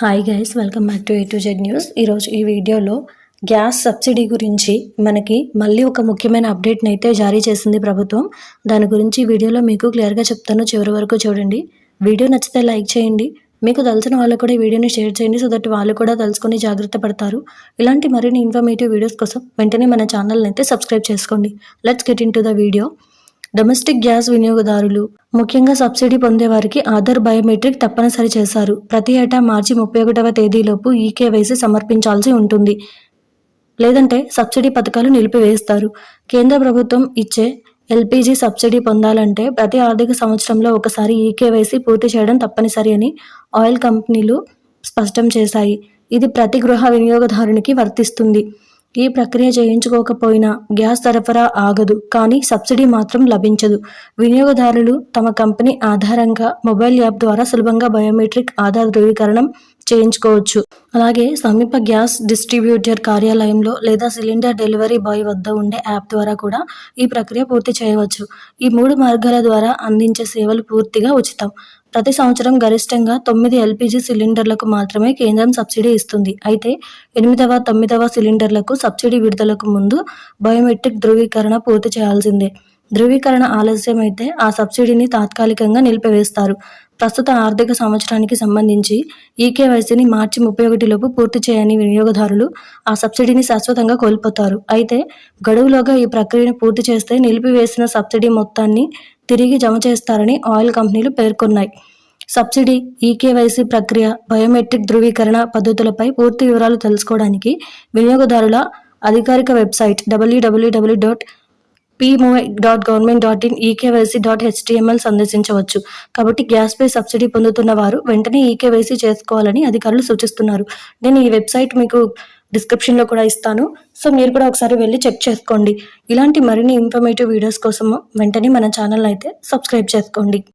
Hi guys welcome back to A to Z news ఈరోజు ఈ వీడియోలో గ్యాస్ సబ్సిడీ గురించి మనకి మళ్ళీ ఒక ముఖ్యమైన అప్డేట్ని అయితే జారీ చేసింది ప్రభుత్వం. దాని గురించి వీడియోలో మీకు క్లియర్గా చెప్తాను. చివరి వరకు చూడండి. వీడియో నచ్చితే లైక్ చేయండి. మీకు తెలిసిన వాళ్ళు కూడా ఈ వీడియోని షేర్ చేయండి. సో దట్ వాళ్ళు కూడా తెలుసుకొని జాగ్రత్త పడతారు. ఇలాంటి మరిన్ని ఇన్ఫర్మేటివ్ వీడియోస్ కోసం వెంటనే మన ఛానల్ని అయితే సబ్స్క్రైబ్ చేసుకోండి. Let's get in to the video domestic gas వినియోగదారులు ముఖ్యంగా సబ్సిడీ పొందేవారికి ఆధార్ బయోమెట్రిక్ తప్పనిసరి చేశారు. ప్రతి ఏటా మార్చి ముప్పై ఒకటవ తేదీలోపు ఈకేవైసీ సమర్పించాల్సి ఉంటుంది. లేదంటే సబ్సిడీ పథకాలు నిలిపివేస్తారు. కేంద్ర ప్రభుత్వం ఇచ్చే ఎల్పిజి సబ్సిడీ పొందాలంటే ప్రతి ఆర్థిక సంవత్సరంలో ఒకసారి ఈకేవైసీ పూర్తి చేయడం తప్పనిసరి అని ఆయిల్ కంపెనీలు స్పష్టం చేశాయి. ఇది ప్రతి గృహ వినియోగదారునికి వర్తిస్తుంది. ఈ ప్రక్రియ చేయించుకోకపోయినా గ్యాస్ సరఫరా ఆగదు కానీ సబ్సిడీ మాత్రం లభించదు. వినియోగదారులు తమ కంపెనీ ఆధారంగా మొబైల్ యాప్ ద్వారా సులభంగా బయోమెట్రిక్ ఆధార్ ధృవీకరణం చేయించుకోవచ్చు. అలాగే సమీప గ్యాస్ డిస్ట్రిబ్యూటర్ కార్యాలయంలో లేదా సిలిండర్ డెలివరీ బాయ్ వద్ద ఉండే యాప్ ద్వారా కూడా ఈ ప్రక్రియ పూర్తి చేయవచ్చు. ఈ మూడు మార్గాల ద్వారా అందించే సేవలు పూర్తిగా ఉచితం. ప్రతి సంవత్సరం గరిష్టంగా తొమ్మిది ఎల్పిజి సిలిండర్లకు మాత్రమే కేంద్రం సబ్సిడీ ఇస్తుంది. అయితే ఎనిమిదవ తొమ్మిదవ సిలిండర్లకు సబ్సిడీ విడుదలకు ముందు బయోమెట్రిక్ ధృవీకరణ పూర్తి చేయాల్సిందే. ధృవీకరణ ఆలస్యమైతే ఆ సబ్సిడీని తాత్కాలికంగా నిలిపివేస్తారు. ప్రస్తుత ఆర్థిక సంవత్సరానికి సంబంధించి ఈకేవైసీని మార్చి ముప్పై ఒకటిలోపు పూర్తి చేయని వినియోగదారులు ఆ సబ్సిడీని శాశ్వతంగా కోల్పోతారు. అయితే గడువులోగా ఈ ప్రక్రియను పూర్తి చేస్తే నిలిపివేసిన సబ్సిడీ మొత్తాన్ని తిరిగి జమ చేస్తారని ఆయిల్ కంపెనీలు పేర్కొన్నాయి. సబ్సిడీ ఈకేవైసీ ప్రక్రియ బయోమెట్రిక్ ధృవీకరణ పద్ధతులపై పూర్తి వివరాలు తెలుసుకోవడానికి వినియోగదారుల అధికారిక website W W W dot P M U Y dot government dot in e K Y C dot H T M L సందర్శించవచ్చు. కాబట్టి గ్యాస్పై సబ్సిడీ పొందుతున్న వారు వెంటనే ఈకేవైసీ చేసుకోవాలని అధికారులు సూచిస్తున్నారు. నేను ఈ వెబ్సైట్ మీకు డిస్క్రిప్షన్లో కూడా ఇస్తాను. సో మీరు కూడా ఒకసారి వెళ్ళి చెక్ చేసుకోండి. ఇలాంటి మరిన్ని ఇన్ఫర్మేటివ్ వీడియోస్ కోసము వెంటనే మన ఛానల్ అయితే సబ్స్క్రైబ్ చేసుకోండి.